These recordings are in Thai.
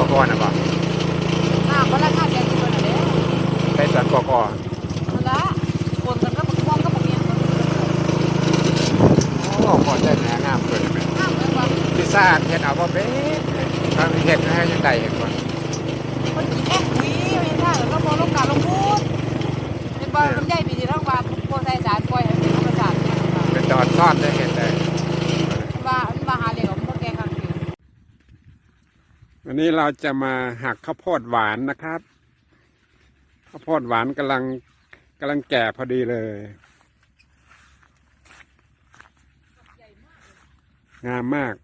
กกอนะบ่น้ำมันละค่าแกงตัวนั่นแหละใส่สวนกกอนั่นละคนกันก็บักม่วงก็บักเมียงโอ้พอได้แหนงามเกินไปน้ำเลยว่าพิซซ่าเฮ็ดเอาบ่เป็นทางเฮ็ดให้ยังได้เห็นบ่คนกินแค่ปุ๋ยไม่ท่าแล้วก็พอลงกาลงพูดเป็นบ่มันใหญ่ปีที่ต้องว่าโพไซสารปล่อยให้เป็นธรรมชาติเนี่ย เป็นตอนทอดได้เห็นได้ ว่ามันมาหาเลี้ยงมันแกงข้างคืน วันนี้เราจะมาหักข้าวโพดหวานนะครับข้าวโพดหวานกำลังกำลังแก่พอดีเลย งามมาก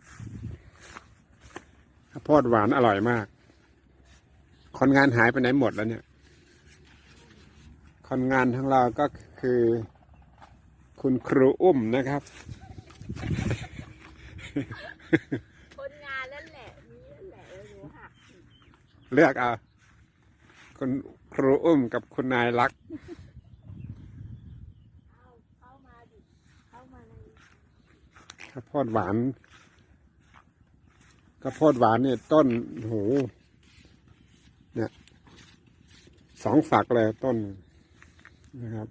ข้าวโพดหวานอร่อยมาก คนงานหายไปไหนหมดแล้วเนี่ย คนงานทั้งเราก็คือ คุณครูอุ้มนะครับ คนงานนั่นแหละนี่นั่นแหละหนูหัก เลือกเอาคุณครูอุ้มกับคุณนายรักข้ามาดิเข้ามาในข้าวโพดหวาน ข้าวโพดหวานเนี่ยต้นโหเนี่ยสองฝักเลยต้นนะครับ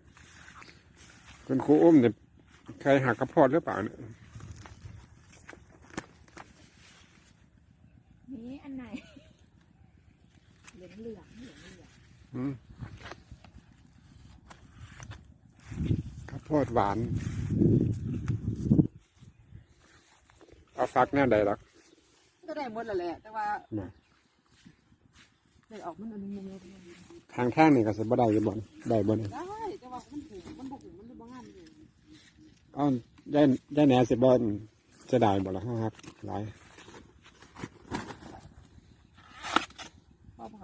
คุณครูอุ้มเนี่ยใครหักข้าวโพดหรือเปล่าเนี่ย นี่อันไหนเห ลืองเหลืองเหลืองเหลืองอืมข้าวโพดหวาน เอาฝักแน่ใดหรอกก็ได้หมดแล้วแหละ แต่ว่ามาได้ออกมันอันนึงมันทางข้างนี่ก็สิบ่ได้อยังบ่นได้บ่เนี่ยได้ แต่ว่ามันถูกมันบุกมันเลยบ่งามเลยเอ้าได้ได้แหน่สิบ่จะได้บ่ล่ะครับหลาย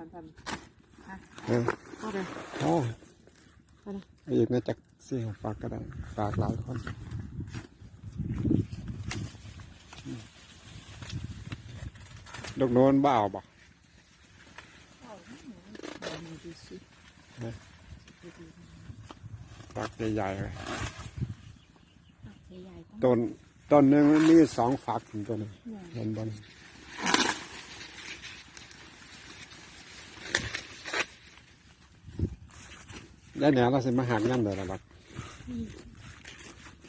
อประกันทันเออพ่อไปอ๋อไปนะอีกนะจักสี่ฝากก็ได้ฝากหลายคนลูกโน้นบ้าเอาบ่ดูสิฝากใหญ่ๆเลยใหญ่ๆต้องต้นต้นหนึงมันมีสองฝักถึงตัวหนึงเห็นบ่น ได้แหน่เราสิมาหักย่ำเดี๋ยวละบัก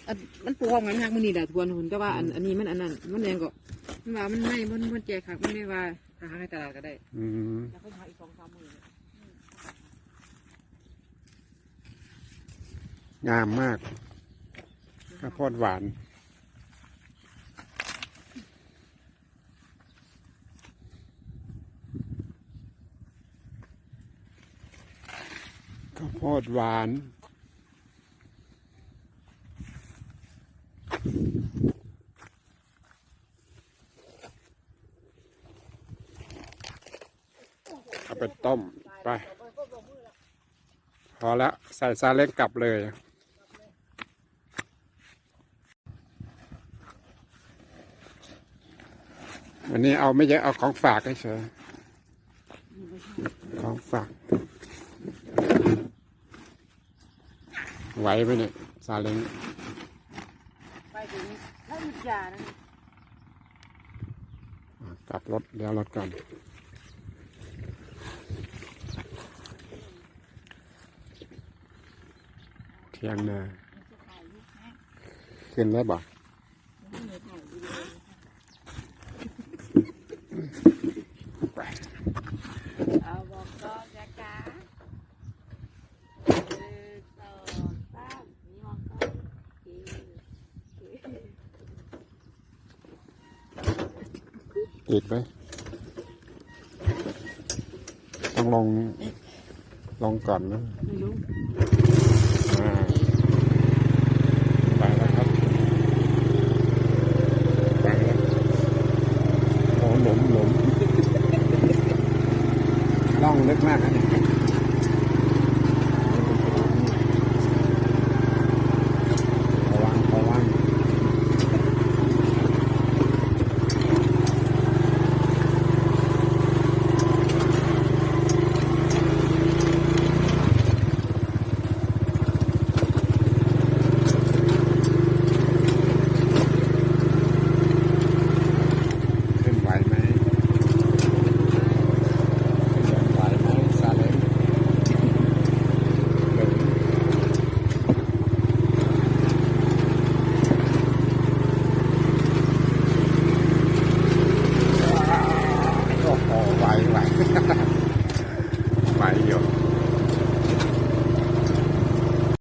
อันมันปลอมกันหักมันนี่แหละทวนหุ่นแต่ว่าอันอันนี้มันอันนั้นมันยังก็มันว่ามันไม่มันมันแจกหักมันไม่ว่าหาให้ตลาดก็ได้อืมแล้วก็หาอีกสองสามหมื่นงามมากข้าวโพดหวาน ข้าวโพดหวาน เอาไปต้ม ไป พอแล้วใส่ซาเล็กกลับเลยวันนี้เอาไม่เยอะเอาของฝากเฉยของฝาก ไหวไหมเนี่ยซาเล้งไปถึงถ้าหยุดยานะอะกลับรถเดี๋ยวรถก่อนเที่ยงนาขึ้นแล้วบ่เอาบอกก็จะกาหนึ่งสองสามนี่มองก็โอเค ติดไหมต้องลงลงก่อนนะไม่รู้อ่าไปแล้วครับไปแล้วโอ้หลุมหลุมล่องลึกมากนะเนี่ยระ